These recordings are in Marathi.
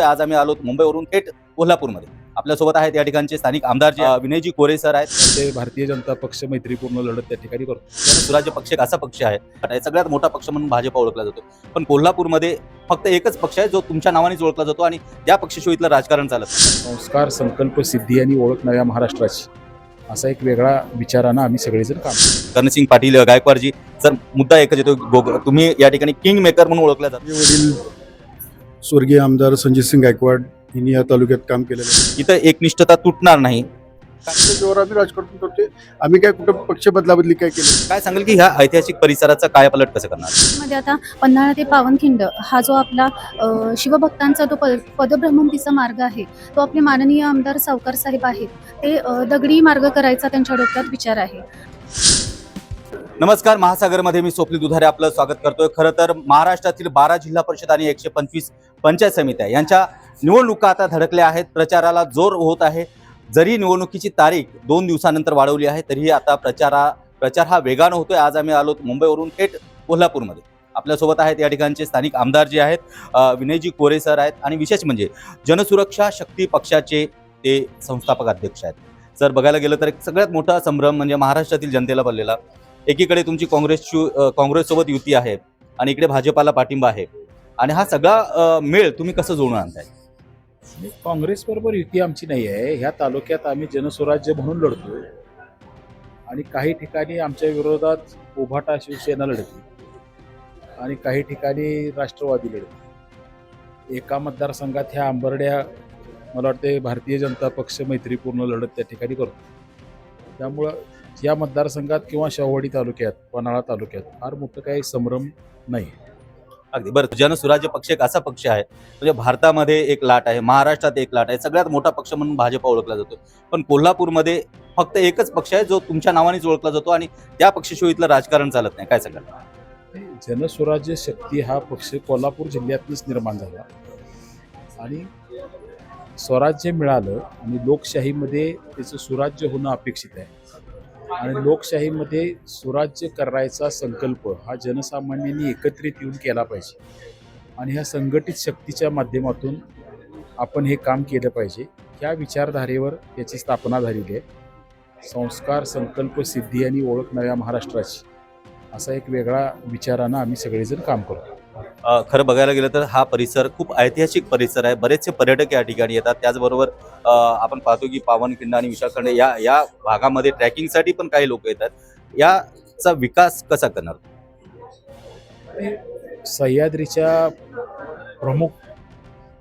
आज आम्ही आलो मुंबईवरून थेट कोल्हापूरमध्ये. आपल्यासोबत आहेत या ठिकाणचे स्थानिक आमदार जे विनयजी कोरे सर आहेत. ते भारतीय जनता पक्ष मैत्रीपूर्ण लढत त्या ठिकाणी करतो. स्वराज्य पक्ष एक असा पक्ष आहे. सगळ्यात मोठा पक्ष म्हणून भाजप ओळखला जातो. पण कोल्हापूरमध्ये फक्त एकच पक्ष आहे जो तुमच्या नावानेच ओळखला जातो आणि त्या पक्षशिवाय इथलं राजकारण चालत. संस्कार संकल्प सिद्धी आणि ओळख नव्या महाराष्ट्राची. असा एक वेगळा विचारानं आम्ही सगळेजण काम करतो. कर्णसिंग पाटील गायकवाडजी सर मुद्दा एकच येतो. तुम्ही या ठिकाणी किंग मेकर म्हणून ओळखला जातो. वडील स्वर्गीय आमदार संजय सिंग गायकवाड यांनी या तालुक्यात काम केलेलं आहे. इथं एकनिष्ठता तुटणार नाही. त्याच्या जोरावर आम्ही राजकारण करतोय. आम्ही काय कुठं पक्ष बदलाबदली काय केलं? काय सांगाल की ह्या ऐतिहासिक परिसराचा काय पलट कसं करणार? मध्ये आता पन्हाळा ते पावनखिंड हा जो आपला अ, शिवभक्तांचा तो पद पदभ्रमंतीचा मार्ग आहे तो आपले माननीय आमदार सावकार साहेब आहेत ते अ, दगडी मार्ग करायचा त्यांच्या डोक्यात विचार आहे. नमस्कार महासागरमध्ये मी सोपली दुधारे आपलं स्वागत करतोय. खरं तर महाराष्ट्रातील बारा जिल्हा परिषद आणि एकशे पंचवीस पंचायत समित्या यांच्या निवडणुका आता धडकल्या आहेत. प्रचाराला जोर होत आहे. जरी निवडणुकीची तारीख दोन दिवसानंतर वाढवली आहे तरीही आता प्रचारा प्रचार हा वेगानं होतोय. आज आम्ही आलो मुंबईवरून थेट कोल्हापूरमध्ये. आपल्यासोबत आहेत या ठिकाणचे स्थानिक आमदार जे आहेत विनयजी कोरे सर आहेत आणि विशेष म्हणजे जनसुरक्षा शक्ती पक्षाचे ते संस्थापक अध्यक्ष आहेत. जर बघायला गेलं तर एक सगळ्यात मोठा संभ्रम म्हणजे महाराष्ट्रातील जनतेला बनलेला एकीकडे तुमची काँग्रेसची काँग्रेससोबत युती आहे आणि इकडे भाजपाला पाठिंबा आहे. आणि हा सगळा मेळ तुम्ही कसं जोडून आणताय? म्हणजे काँग्रेस काँग्रेसबरोबर युती आमची नाही आहे. ह्या तालुक्यात आम्ही जनस्वराज्य म्हणून लढतो. आणि काही ठिकाणी आमच्या विरोधात उभाटा शिवसेना लढते. आणि काही ठिकाणी राष्ट्रवादी लढते. एका मतदारसंघात ह्या आंबर्ड्या मला वाटते भारतीय जनता पक्ष मैत्रीपूर्ण लढत त्या ठिकाणी करतो. त्यामुळं या मतदारसंघात किंवा शाहवाडी तालुक्यात पन्हाळा तालुक्यात फार मोठं काही संभ्रम नाही. अगदी बरं. जनसुराज्य पक्ष एक असा पक्ष आहे म्हणजे भारतामध्ये एक लाट आहे महाराष्ट्रात एक लाट आहे सगळ्यात मोठा पक्ष म्हणून भाजप ओळखला जातो. पण कोल्हापूरमध्ये फक्त एकच पक्ष आहे जो तुमच्या नावानेच ओळखला जातो आणि त्या पक्षशिवाय इथलं राजकारण चालत नाही. काय सांगाल? जनस्वराज्य शक्ती हा पक्ष कोल्हापूर जिल्ह्यातूनच निर्माण झाला. आणि स्वराज्य मिळालं आणि लोकशाहीमध्ये त्याचं सुराज्य होणं अपेक्षित आहे. आणि लोकशाहीमध्ये सुराज्य करायचा संकल्प हा जनसामान्यांनी एकत्रित येऊन केला पाहिजे. आणि ह्या संघटित शक्तीच्या माध्यमातून आपण हे काम केलं पाहिजे. ह्या विचारधारेवर याची स्थापना झालेली आहे. संस्कार संकल्प सिद्धी आणि ओळख नव्या महाराष्ट्राची. असा एक वेगळा विचारानं आम्ही सगळेजण काम करतो. खरं बघायला गेलं तर हा परिसर खूप ऐतिहासिक परिसर आहे. बरेचसे पर्यटक या ठिकाणी येतात. त्याचबरोबर आपण पाहतो की पावनखिंड आणि विशाखंड या या भागामध्ये ट्रॅकिंगसाठी पण काही लोक येतात. याचा विकास कसा करणार? सह्याद्रीच्या प्रमुख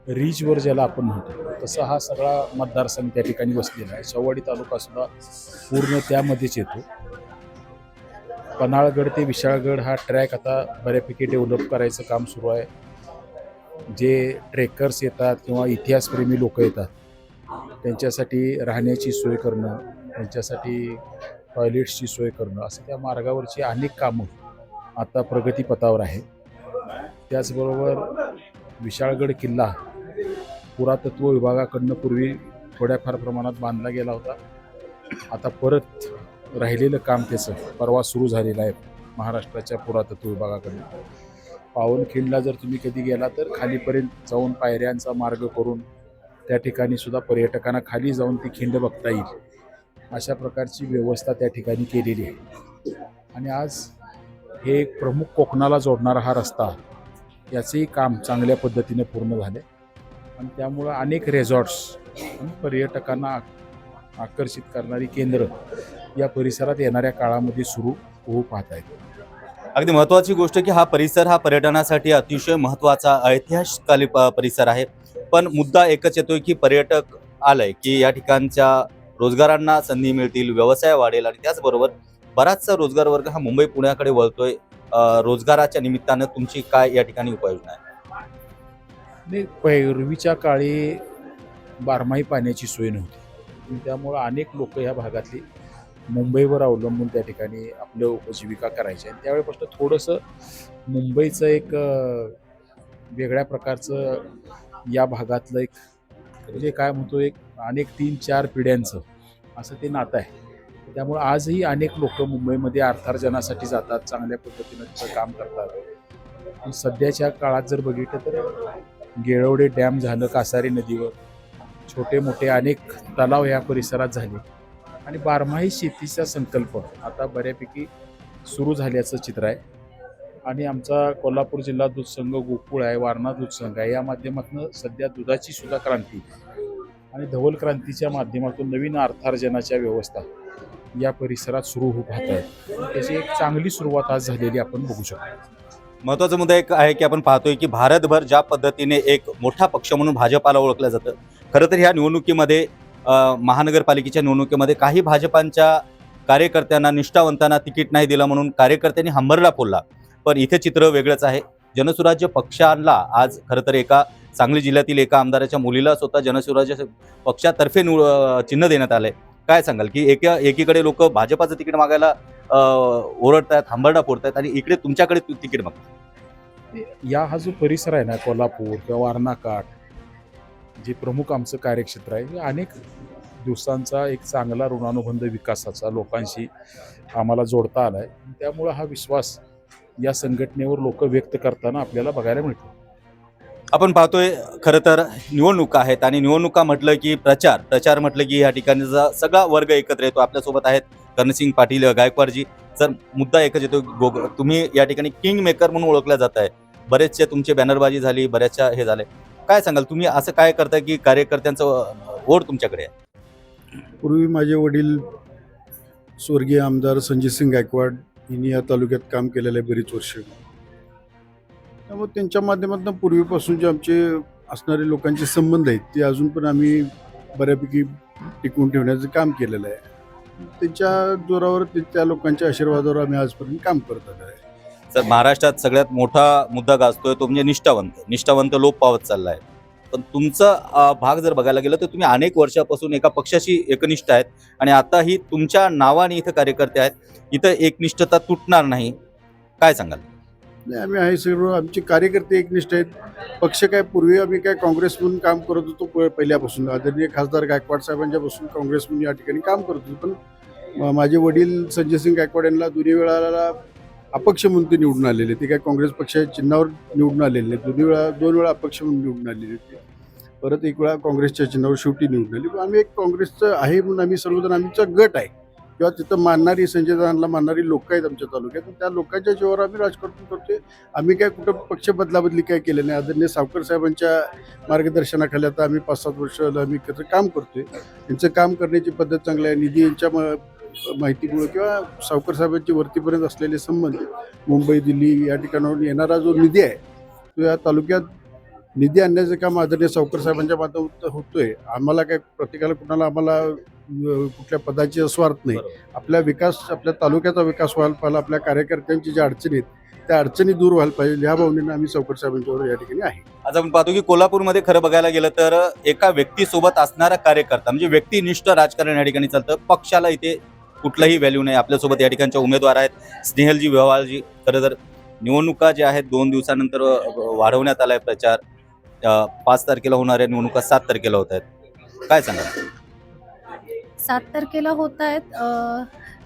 रीजवर ज्याला आपण म्हणतो तसा हा सगळा मतदारसंघ त्या ठिकाणी बसलेला आहे. शववाडी तालुका सुद्धा पूर्ण त्यामध्येच येतो. पन्हाळगड ते विशाळगड हा ट्रॅक आता बऱ्यापैकी डेव्हलप करायचं काम सुरू आहे. जे ट्रेकर्स येतात किंवा इतिहासप्रेमी लोक येतात त्यांच्यासाठी राहण्याची सोय करणं त्यांच्यासाठी टॉयलेट्सची सोय करणं असं त्या मार्गावरची अनेक कामं आता प्रगतीपथावर आहे त्याचबरोबर विशाळगड किल्ला पुरातत्व विभागाकडनं पूर्वी थोड्याफार प्रमाणात बांधला गेला होता. आता परत राहिलेलं काम त्याचं. परवा सुरू झालेलं आहे. महाराष्ट्राच्या पुरातत्व विभागाकडून. पावनखिंडला जर तुम्ही कधी गेला तर खालीपर्यंत जाऊन पायऱ्यांचा मार्ग करून त्या ठिकाणी सुद्धा पर्यटकांना खाली जाऊन ती खिंड बघता येईल. अशा प्रकारची व्यवस्था त्या ठिकाणी केलेली आहे. आणि आज हे एक प्रमुख कोकणाला जोडणारा हा रस्ता याचंही काम चांगल्या पद्धतीने पूर्ण झाले आणि त्यामुळं अनेक रेझॉर्ट्स आणि पर्यटकांना आक- आकर्षित करणारी केंद्र या परिसरात येणाऱ्या काळामध्ये सुरू होऊ पाहत आहेत अगदी महत्त्वाची गोष्ट की हा परिसर हा पर्यटनासाठी अतिशय महत्त्वाचा ऐतिहासिक परिसर आहे. पण मुद्दा एकच येतोय की पर्यटक आलंय की या ठिकाणच्या रोजगारांना संधी मिळतील व्यवसाय वाढेल आणि त्याचबरोबर बराचसा रोजगार वर्ग हा मुंबई पुण्याकडे वळतोय. रोजगाराच्या निमित्तानं तुमची काय या ठिकाणी उपाययोजना आहे? पैरवीच्या काळी बारमाही पाण्याची सोय नव्हती. त्यामुळं अनेक लोक ह्या भागातली मुंबईवर अवलंबून त्या ठिकाणी आपलं उपजीविका करायची आणि त्यावेळेपासून थोडंसं मुंबईचं एक वेगळ्या प्रकारचं या भागातलं एक म्हणजे काय म्हणतो एक अनेक तीन चार पिढ्यांचं असं ते नातं आहे. त्यामुळे आजही अनेक लोक मुंबईमध्ये अर्थार्जनासाठी जातात चांगल्या पद्धतीनं तिथं काम करतात. सध्याच्या काळात जर बघितलं तर गेळवडे डॅम झालं कासारी नदीवर छोटे मोठे अनेक तलाव या परिसरात झाले. आणि बारमाही शेतीचा संकल्प आता बऱ्यापैकी सुरू झाल्याचं चित्र आहे. आणि आमचा कोल्हापूर जिल्हा दूध संघ गोकुळ आहे वारणा दूध संघ आहे. या माध्यमातून सध्या दुधाची सुद्धा क्रांती आणि धवल क्रांतीच्या माध्यमातून नवीन अर्थार्जनाच्या व्यवस्था या परिसरात सुरू होत आहेत. त्याची एक चांगली सुरुवात आज झालेली आपण बघू शकतो. महत्त्वाचा मुद्दा एक आहे की आपण पाहतोय की भारतभर ज्या पद्धतीने एक मोठा पक्ष म्हणून भाजपाला ओळखलं जातं. खरं तर ह्या निवडणुकीमध्ये महानगरपालिकेच्या निवडणुकीमध्ये काही भाजपांच्या कार्यकर्त्यांना निष्ठावंतांना तिकीट नाही दिलं म्हणून कार्यकर्त्यांनी हंबरला फोडला. पण इथे चित्र वेगळंच आहे. जनसुराज्य पक्षाला आज खरं तर एका सांगली जिल्ह्यातील एका आमदाराच्या मुलीला स्वतः जनसुराज्य पक्षातर्फे निव चिन्ह देण्यात आलंय. काय सांगाल की एका एकीकडे लोक भाजपाचं तिकीट मागायला ओरडतात ओरडतायत हंबरडा फोडतायत आणि इकडे तुमच्याकडे तिकीट मागतात या हा जो परिसर आहे ना कोल्हापूर किंवा वारणाकाठ जे प्रमुख आमचं कार्यक्षेत्र आहे अनेक दिवसांचा एक चांगला ऋणानुबंध विकासाचा लोकांशी आम्हाला जोडता आला आहे त्यामुळं हा विश्वास या संघटनेवर लोक व्यक्त करताना आपल्याला बघायला मिळतो. आपण पाहतोय खरं तर निवडणुका आहेत आणि निवडणुका म्हटलं की प्रचार. प्रचार म्हटलं की या ठिकाणचा सगळा वर्ग एकत्र येतो आपल्यासोबत आहेत कर्णसिंग पाटील गायकवाडजी. सर मुद्दा एकच येतो गोग तुम्ही या ठिकाणी किंग मेकर म्हणून ओळखल्या जात आहे बरेचसे तुमचे बॅनरबाजी झाली बऱ्याचशा हे झाले. काय सांगाल? तुम्ही असं काय करता की कार्यकर्त्यांचं अ, ओढ तुमच्याकडे आहे? पूर्वी माझे वडील स्वर्गीय आमदार संजय सिंग गायकवाड यांनी या तालुक्यात काम केलेलं आहे बरीच वर्ष. त्यामुळे त्यांच्या माध्यमातून पूर्वीपासून जे आमचे असणारे लोकांचे संबंध आहेत ते अजून पण आम्ही बऱ्यापैकी टिकवून ठेवण्याचं काम केलेलं आहे. त्यांच्या जोरावर ते- त्या लोकांच्या आशीर्वादावर आम्ही आजपर्यंत काम करत आलो आहे. तर महाराष्ट्रात सगळ्यात मोठा मुद्दा गाजतोय तो म्हणजे निष्ठावंत. निष्ठावंत लोप पावत चालला आहे पण तुमचा भाग जर बघायला गेलं तर तुम्ही अनेक वर्षापासून एका पक्षाशी एकनिष्ठ आहेत आणि आताही तुमच्या नावाने इथं कार्यकर्ते आहेत. इथं एकनिष्ठता तुटणार नाही. काय सांगाल? नाही आम्ही आहे सर्व आमचे कार्यकर्ते एकनिष्ठ आहेत. पक्ष काय पूर्वी आम्ही काय काँग्रेस म्हणून काम करत होतो प- पहिल्यापासून. आदरणीय खासदार गायकवाड साहेबांच्यापासून काँग्रेस म्हणून या ठिकाणी काम करत होतो. पण माझे वडील संजयसिंग गायकवाड यांना दोन्ही वेळाला अपक्ष म्हणून ते निवडून आलेले ते काय काँग्रेस पक्षाच्या चिन्हावर निवडून आलेले आहेत. दोन्ही वेळा दोन वेळा अपक्ष म्हणून निवडून आलेले होते परत एक वेळा काँग्रेसच्या चिन्हावर शेवटी निवडून आले. पण आम्ही एक काँग्रेसचं आहे म्हणून आम्ही सर्वजण आमचा गट आहे. किंवा तिथं मानणारी संजय दादांना मानणारी लोक आहेत आमच्या तालुक्यात. त्या लोकांच्या जीवावर आम्ही राजकारण करतोय. आम्ही काय कुठं पक्ष बदलाबदली काय केलं नाही. आदरणीय सावकर साहेबांच्या मार्गदर्शनाखाली आता आम्ही पाच सात वर्ष आम्ही एकत्र काम करतोय. त्यांचं काम करण्याची पद्धत चांगली आहे. निधी यांच्या म- माहितीमुळे किंवा सावकर साहेबांचे वरतीपर्यंत असलेले संबंध मुंबई दिल्ली या ठिकाणावरून येणारा जो निधी आहे तो या तालुक्यात निधी आणण्याचं काम आदरणीय सावकर साहेबांच्या माध्यमातून होतोय. आम्हाला काय प्रत्येकाला कुणाला आम्हाला कुठल्या पदाची स्वार्थ नाही. आपल्या विकास आपल्या तालुक्याचा विकास व्हायला पाहिजे आपल्या कार्यकर्त्यांची ज्या अडचणी आहेत त्या अडचणी दूर व्हायला पाहिजे ह्या भावनेनं आम्ही सावकर साहेबांच्यावर या ठिकाणी आहे. आज आपण पाहतो की कोल्हापूरमध्ये खरं बघायला गेलं तर एका व्यक्तीसोबत असणारा कार्यकर्ता म्हणजे व्यक्तिनिष्ठ राजकारण या ठिकाणी चालतं. पक्षाला इथे कुठलाही व्हॅल्यू नाही. आपल्यासोबत या ठिकाणच्या उमेदवार आहेत. स्नेहलजी व्यवहारजी खरं तर निवडणुका ज्या आहेत दोन दिवसानंतर वाढवण्यात आला आहे प्रचार पाच तारखेला होणाऱ्या निवडणुका सात तारखेला होत आहेत. काय सांगा सात तारखेला होत आहेत.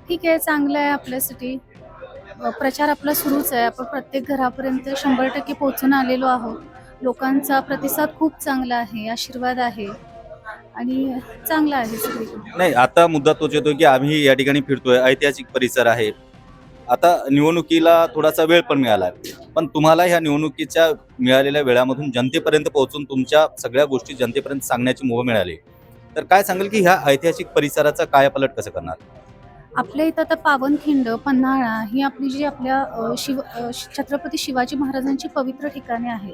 ठीक आहे चांगलं आहे आपल्यासाठी. प्रचार आपला सुरूच आहे. आपण प्रत्येक घरापर्यंत शंभर टक्के पोहोचून आलेलो आहोत. लोकांचा प्रतिसाद खूप चांगला आहे आशीर्वाद आहे. आणि चांगला आहे सगळीकडे. नाही आता मुद्दा तोच येतो की आम्ही या ठिकाणी फिरतोय ऐतिहासिक परिसर आहे. आता निवडणुकीला थोडासा वेळ पण मिळाला आहे. पण तुम्हाला ह्या निवडणुकीच्या मिळालेल्या वेळामधून जनतेपर्यंत पोहोचून तुमच्या सगळ्या गोष्टी जनतेपर्यंत सांगण्याची मुभा मिळाली. तर काय सांगेल की ह्या ऐतिहासिक परिसराचा कायापालट कसं करणार? आपल्या इथं आता पावनखिंड पन्हाळा ही आपली जी आपल्या शिव छत्रपती शिवाजी महाराजांची पवित्र ठिकाणे आहेत.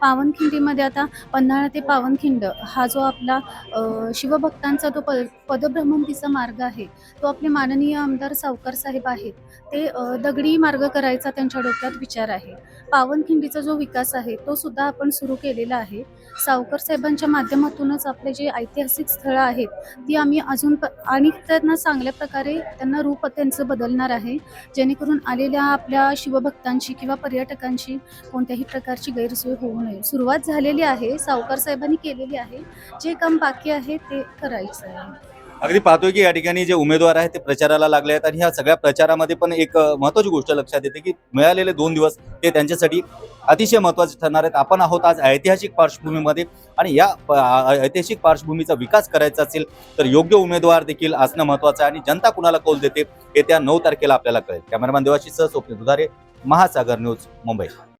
पावनखिंडीमध्ये आता पन्हाळा ते पावनखिंड हा जो आपला शिवभक्तांचा जो प पदभ्रमंतीचा मार्ग आहे तो आपले माननीय आमदार सावकार साहेब आहेत ते दगडी मार्ग करायचा त्यांच्या डोक्यात विचार आहे. पावनखिंडीचा जो विकास आहे तो सुद्धा आपण सुरू केलेला आहे. सावकर साहेबांच्या माध्यमातूनच आपले जे ऐतिहासिक स्थळं आहेत ती आम्ही अजून प- आणि त्यांना चांगल्या प्रकारे त्यांना रूप त्यांचं बदलणार आहे. जेणेकरून आलेल्या आपल्या शिवभक्तांशी किंवा पर्यटकांशी कोणत्याही प्रकारची गैरसोय होऊ नये. सुरुवात झालेली आहे सावकार साहेबांनी केलेली आहे. जे काम बाकी आहे ते करायचं आहे. अगदी पाहतोय की या ठिकाणी जे उमेदवार आहेत ते प्रचाराला लागले आहेत आणि ह्या सगळ्या प्रचारामध्ये पण एक महत्वाची महत्त्वाची गोष्ट लक्षात येते की मिळालेले दोन दिवस ते त्यांच्यासाठी अतिशय महत्त्वाचे ठरणार आहेत. आपण आहोत आज ऐतिहासिक पार्श्वभूमीमध्ये आणि या ऐतिहासिक पार्श्वभूमीचा विकास करायचा असेल तर योग्य उमेदवार देखील असणं महत्त्वाचं आहे आणि जनता कुणाला कौल देते येत्या नऊ तारखेला आपल्याला कळेल. कॅमेरामॅन देवाशी सह स्वप्न दुधारे महासागर न्यूज मुंबई.